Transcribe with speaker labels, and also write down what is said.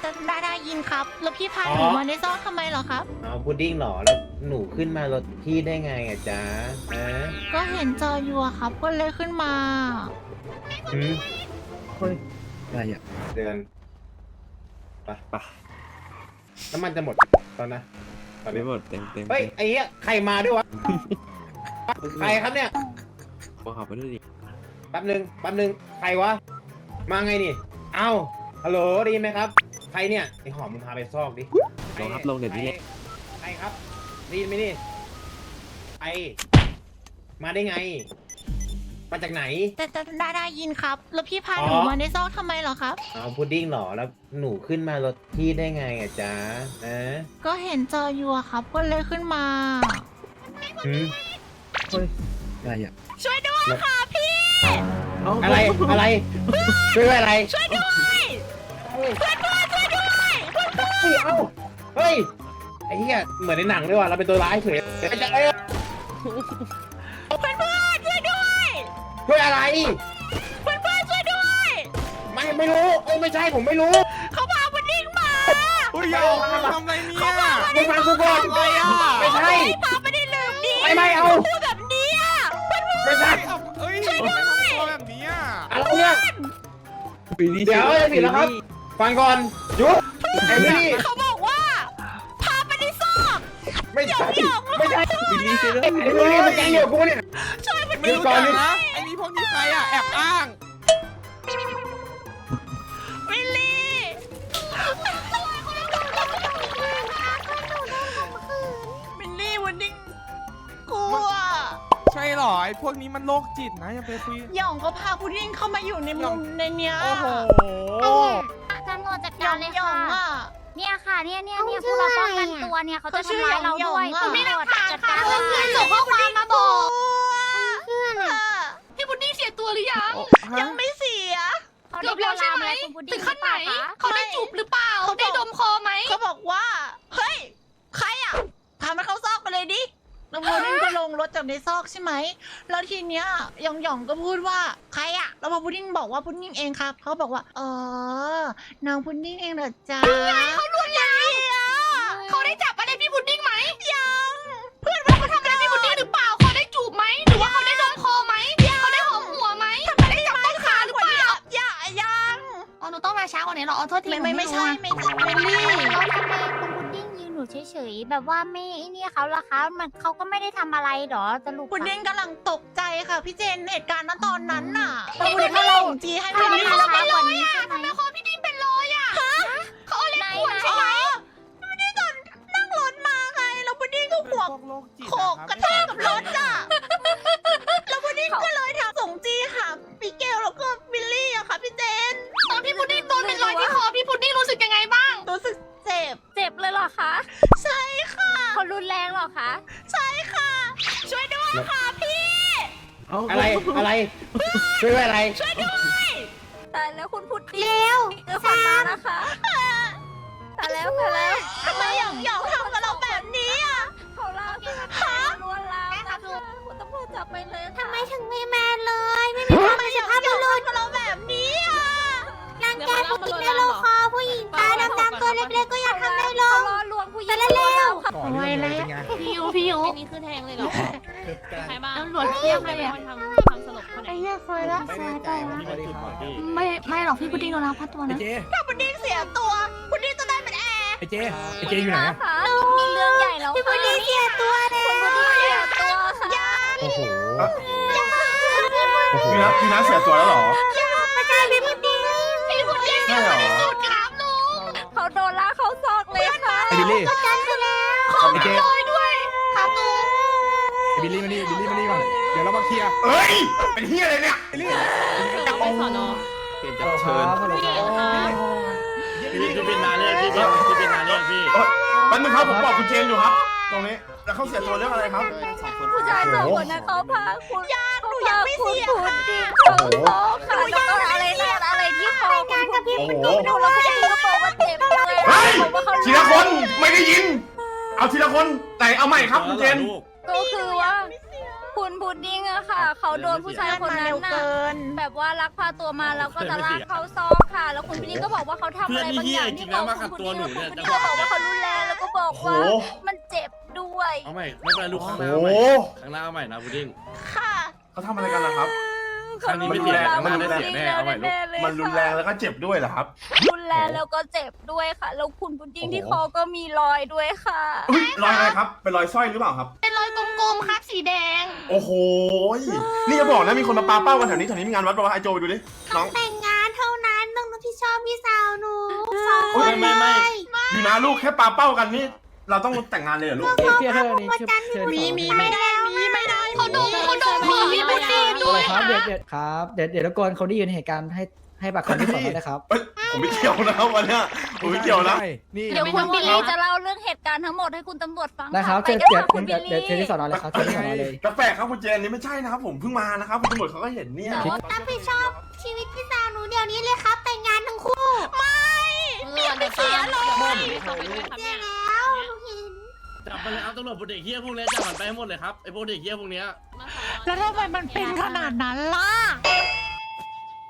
Speaker 1: แต่แต่ได้ได้ยินครับ แล้วพี่พา
Speaker 2: อ๋อ
Speaker 1: หนูมาในซอกทำไมเหรอครับ
Speaker 2: เอาพุดดิ้งเหรอแล้วหนูขึ้นมารถพี่ได้ไงอะจ๊ะฮะ
Speaker 1: ก็เห็นจออยู่อะครับ ก็เลยขึ้นมา
Speaker 2: หืม
Speaker 3: อะไรอะ
Speaker 2: เดือนไปไปน้ำมันจะหมดตอนนะตอน
Speaker 3: ไม่
Speaker 2: นี้
Speaker 3: หมดเต็มเต็ม
Speaker 2: เฮ้ยไอ้เหี้ยใครมาด้วยวะ ใครครับเนี่ย
Speaker 3: ขอขับไปด้วยดิ
Speaker 2: แป๊บหนึ่งแป๊บหนึ่งใครวะ มาไงนี่ เอ้าฮัลโหลได้ยินไหมครับ ใครเนี่ยไอหอมมึงพาไปซอกดิ
Speaker 3: ลองครับลงเด็ดนี้แหละ
Speaker 2: ใครครับ ได้ยินไหมนี่ไอมาได้ไง มาจากไหน
Speaker 1: แต่แต่ได้ได้ยินครับ แล้วพี่พา
Speaker 2: อ๋อ
Speaker 1: หนูมาในซอกทำไมเหรอครับ
Speaker 2: เอาพุดดิ้งเหรอแล้วหนูขึ้นมารถพี่ได้ไงอะจ๊ะนะ
Speaker 1: ก็เห็นจออยู่อะครับ ก็เลยขึ้นมา
Speaker 2: หืม
Speaker 3: อะไรอะ
Speaker 1: ช่วยด้วยค่ะพี่
Speaker 3: เา
Speaker 2: อะไรอะไรช่วยอะไร
Speaker 1: ช่วยด้วย ช่วยด้วยช่วยด้วย
Speaker 2: เฮ้ยเอ้าเฮ้ยไอ้เหี้ยเหมือนในหนังเลยว่ะเราเป็นตัวร้ายเฉยไอ้จ๊ะเอ้ย
Speaker 1: เพื่อนเพื่อนช่วยด้วย
Speaker 2: ช่วยอะไร
Speaker 1: เพื่อนเพื่อนช่วยด้วย
Speaker 2: ไม่ไม่รู้เอ้ยไม่ใช่ผมไม่รู้
Speaker 1: เขาพาพุดดิ้งมา
Speaker 4: เฮ้ยอย่าทำอะไรเนี่ย
Speaker 2: มึงฟังกูก่อน
Speaker 4: อะไรอะ
Speaker 2: ไม่ใช่
Speaker 1: พาไม่ได้ลืมดี
Speaker 2: ไม่ไม่เอา
Speaker 1: พูดแบบนี้อะ
Speaker 2: ไม่ใช่
Speaker 4: เอ้ยทำไมทำตัวแบบนี้อะ
Speaker 2: อะไรเนี่ย
Speaker 3: ปีนี้
Speaker 2: เดี๋ยวจะผิดแล้วครับ ฟังก่อนหยุดไอ้นี่
Speaker 1: เขาบอกว่าพาไปในซอก
Speaker 2: ไม่ใช่ไม่ใช่
Speaker 3: ปีนี้ใช่ไหม
Speaker 2: ไอ้นี่มันแกล้งอยู่กูเนี่ย
Speaker 1: ช่วยมัน
Speaker 4: ไม่รู้จักนะไอ้นี่พวกนี้ใครอะแอบอ้าง
Speaker 1: วิลลี่วิลลี่วันนี้กลัว
Speaker 4: ใช่เหรอไอ้พวกนี้มันโรคจิตนะอย่าไปคุย
Speaker 1: หย่องเขาพาพุดดิ้งเข้ามาอยู่ในมุมในเนี้ย
Speaker 4: โอ้โห
Speaker 5: ตำรวจจัด
Speaker 1: หย่
Speaker 5: กา
Speaker 1: อ
Speaker 5: รงเลย
Speaker 1: หย่อ
Speaker 5: ค่ะ
Speaker 1: งอะ
Speaker 5: เนี่ยค่ะเนี่ยเนี่ยเนี่ยพวกเราป้องกันตัวเนี่ยเขา
Speaker 1: เขา
Speaker 5: จะ
Speaker 1: ชื่อ
Speaker 5: ทำร้ายเรา
Speaker 1: หยอง
Speaker 5: ด้วย
Speaker 1: หยองอะ
Speaker 5: ตำรวจจัดการ
Speaker 1: เพื่
Speaker 5: เล
Speaker 1: อน
Speaker 5: ย
Speaker 1: ส่งข้อความมาบอก
Speaker 5: เพื่อนอะ
Speaker 1: พี่พุดดิ้งเสียตัวหรือยัง
Speaker 4: ฮะ
Speaker 1: ยังไม่เสีย
Speaker 5: เขาได้โดนลามอะไรคุณพุดดิ้งหรือเปล่าคะ
Speaker 1: เขาได้จูบหรือเปล่า ได้ดมคอไหม เขาบอกว่า เฮ้ย ใครอะ พามันเข้าซอกไปเลย ดิแล้วพุดดิ้งก็ลงรถจากในซอกใช่ไหม แล้วทีเนี้ยหยองหยองก็พูดว่าใครอะแล้วพอพุดดิ้งบอกว่าพุดดิ้งเองครับ เขาบอกว่าอ๋อน้องพุดดิ้งเองเหรอจ๊ะเขาลวนลามเขาได้จับอะไรพี่พุดดิ้งไหมยังเพื่อนว่าเขาทำอะไรพี่พุดดิ้งหรือเปล่าเขาได้จูบไหมหรือว่าเขาได้ดมคอไหมเขาได้หอมหัวไหมเขาได้จับต้นขาหรือเปล่าอย่ายัง
Speaker 5: อ๋อหนูต้องมาช้ากว่านี้เหรออ๋อโทษที
Speaker 1: ไม่ไม่ไม่
Speaker 5: หนู
Speaker 1: ใช่
Speaker 5: รู้
Speaker 1: ไม่ใช่เมลลี่
Speaker 5: แล้วทำไมคุณพุด ดิ้งยืนหนูเฉยๆ แบบว่าไม่ไอ้เนี่ยเขาละคะมันเขาก็ไม่ได้ทำอะไรหรอสรุป
Speaker 1: พุดดิ้งกำลังตกใจค่ะพี่เจนเหตุการณ์ณตอนนั้นน่ะ
Speaker 5: ตำรวจ
Speaker 1: ถ้าเราจีให้
Speaker 5: ถ้า
Speaker 1: พุด
Speaker 5: เรา
Speaker 1: ดิ้ง
Speaker 5: ช้ากว่านี้ใช่ไหม
Speaker 1: คอพี่ดิ้งเป็นรอยอะเขาเอาเล็บขวน
Speaker 5: ไหนๆ
Speaker 1: ใช่ไหมพุดดิ้งตอนนั่งรถมาไงแล้วพุดดิ้งก็หัว
Speaker 4: พวกโรคจิต
Speaker 1: โขกกระแทกกับรถ น
Speaker 5: แรงเหรอคะ
Speaker 1: ใช่ค่ะ ช่วยด้วยค่ะพี่
Speaker 3: เอา
Speaker 2: อะไรอะไรช่วยอะไร
Speaker 5: ตายแล้วคุณพุดดิ้งเร็วเกิดฝันมานะำรวจเทียบเลยอะ
Speaker 6: คนทำทำสลบคนไหน
Speaker 1: ไอ้เหี้ยสวยละ
Speaker 3: ไม่แน่ใจวันนี้วันที่ครับ
Speaker 5: ไม่ไม่หรอกพี่พุดดิ้งโดนลักพาตัว
Speaker 3: ไอ้
Speaker 5: นะ
Speaker 3: เจ
Speaker 1: ถ้าพุดดิ้งเสียตัวพุดดิ้งจะได้เป็นแอร์
Speaker 3: ไอ้เจไอ้เจอยู่ไหนอะ
Speaker 5: มีเรื่องใหญ่แล้วพี่พุดดิ้งเสียตัวแล้วพี่พุดดิ้งเสียตัวค่ะ
Speaker 3: โอ้โห
Speaker 2: โอ้โห
Speaker 7: พี่นัทพี่นัทเสียตัวแล้วเหรอ
Speaker 5: ไม่ใช่พี่พุดดิ้ง
Speaker 1: พี่พุดดิ้ง
Speaker 7: ใช่เหรอ
Speaker 1: สุดครับลุง
Speaker 5: เขาโดนลากเขาซอกเลยค่ะ
Speaker 3: ไอ้บิลลี่
Speaker 5: กันไปแล้ว
Speaker 3: ไอ้เจ
Speaker 1: ลอยด้วยครับลุง
Speaker 3: ไอ้ บิลลี่มานี่บิลลี่มานี่ก่อนเดี๋ยวเรามาเคลียร์
Speaker 7: เอ้ย เป็นที่อะไรเนี่ย
Speaker 3: บิลลี่
Speaker 6: คือไปสอนอ
Speaker 3: เปลี่ยนจากเชิญ
Speaker 7: พี่พี่เป็นนานเรียกพี่พี่เป็นนานเรียกพี่แป๊บนึงครับผมบอกคุณเจนอยู่ครับ ตรงนี้แล้วเขาเสียตัวเรื่องอะไรครับ
Speaker 5: ผู้ชายสองคนนั้นเขาพาคุณยาก
Speaker 1: หนูยังไม่เสีย
Speaker 5: พุด
Speaker 1: ค่ะ
Speaker 5: ดิ้งเขาซอกค่ะแล้วก็อะไรเนี่ยอะไรที่คอคุณพุดดิ้ง
Speaker 7: โอ้โห
Speaker 5: ดูแล้วคุณพุดดิ้งก็บอกว่าเจ็บเลย
Speaker 7: เฮ้ย
Speaker 5: บอกว่าเขา
Speaker 7: ทีละคนไม่ได้ยิน เอาทีละคนแต่เอาใหม่ครับคุณเจน
Speaker 5: ก็คือว่าคุณคุณพุดดิ้งอะค่ะ เขาโดนผู้ชายคน
Speaker 1: มา
Speaker 5: นั้
Speaker 1: เร็
Speaker 5: น
Speaker 1: ว
Speaker 5: น่ะ
Speaker 1: เกิน
Speaker 5: แบบว่าลักพาตัวมาแล้วก็จะลากเข้าซอกค่ะ แล้วคุณพุดดิ้งก็บอกว่าเขาทำอะไรบางอย่างที่เขาคุณพุดดิ้งแล้วคุณพุดดิ้งก็บอกว่าเขารุนแรงแล้วก็บอกว่า
Speaker 7: โอ้
Speaker 5: มันเจ็บด้วย
Speaker 8: เอาใหม่ไม่เป็นไรลูกข้างหน้า
Speaker 7: โอ้
Speaker 8: เอา
Speaker 7: โห
Speaker 8: ใหม่ข้างหน้าเอาใหม่นะพุดดิ้ง
Speaker 1: ค่ะ
Speaker 7: เขาทำอะไรกันล่ะครับ
Speaker 8: ครั้งนี้ไม่เสียครั้งหน้าได้เสียแน่เอาใหม่ลูก
Speaker 7: มันรุนแรงแล้วก็เจ็บด้วยเหรอครับ
Speaker 5: รุนแรงแล้วก็เจ็บด้วยค่ะ แล้วคุณพุดดิ้งที่คอก็มีรอยด้วยค่ะ
Speaker 7: อุ๊ยรอยอะไรครับ เป็นรอยสร้อยหรือเปล่าครับ
Speaker 1: เป็นรอยกลมๆครับสีแดง
Speaker 7: โอ้โหยนี่จะบอกนะมีคนมาปาเป้ากันแถวนี้แถวนี้มีงานวัดปะวะไอโจไปดูดิ น้อง
Speaker 5: แต่งงานเท่านั้นต้องรับผิดชอบพี่สาวหนูสองค
Speaker 7: โอ้ย
Speaker 5: น
Speaker 7: ไม่
Speaker 5: เล
Speaker 7: ไม่
Speaker 5: ย
Speaker 7: อยู่นะลูกแค่ปาเป้ากันนี่ เราต้องแต่งงานเลยเหรอลูก
Speaker 9: พี่เธอนี่ชื่อเชิญ
Speaker 1: มีมีไม่ได้มีไม่ได้
Speaker 6: เขาดูเขาดูมีพี่บุ ตรี
Speaker 9: ด้
Speaker 6: ด้
Speaker 9: ว
Speaker 6: วยย
Speaker 9: ครับ
Speaker 6: ค่ะ
Speaker 9: เดี๋ยวเดี๋ยวครับเดี๋ยวเดี๋ยวรบกวนคนที่อยู่ในเหตุการณ์ให้ให้ปากคำที่สอนด้วยนะครับ
Speaker 7: เอ้ยผมไม่เกี่ยวนะครับวันเนี้ยผมไม่เกี่ยวนะ
Speaker 3: นี่
Speaker 5: เดี๋ยวคุณบิลลี่จะเล่าเรื่องเหตุการณ์ทั้งหมดให้คุณตำรวจฟัง
Speaker 9: นะครับ
Speaker 5: ไป
Speaker 9: เชิญ
Speaker 5: กัน
Speaker 9: เดี๋ยว
Speaker 5: ค่ะคุณบิ
Speaker 9: เดี๋ยว
Speaker 5: ล
Speaker 9: เดี๋ยว
Speaker 5: ลี่
Speaker 9: เชิญที่สอนอเลยครับเชิญที่สอนอเลย
Speaker 7: กาแฟครับคุณเจนนี่ไม่ใช่นะครับผมเพิ่งมานะครับคุณตำรวจเขาก็เห็นเนี่ย
Speaker 5: รับผิดชอบชีวิตพี่สาวหนูเดี๋ยวนี้เลยครับแต่งงานทั้งคู่
Speaker 6: เงินเสียเลยเขาไปด้วยครับเนี่ย
Speaker 5: แล้วหนูเห็น
Speaker 8: จับมันเลยเอาตำรวจพวกเด็กเฮี้ยพวกเนี้ยจับมันไปให้หมดเลยครับไอ้พวกเด็กเฮี้ยพวกเนี้ย
Speaker 6: มาสอนอ
Speaker 1: แล้วทำไมมันเป็นขนาดนั้นล่ะ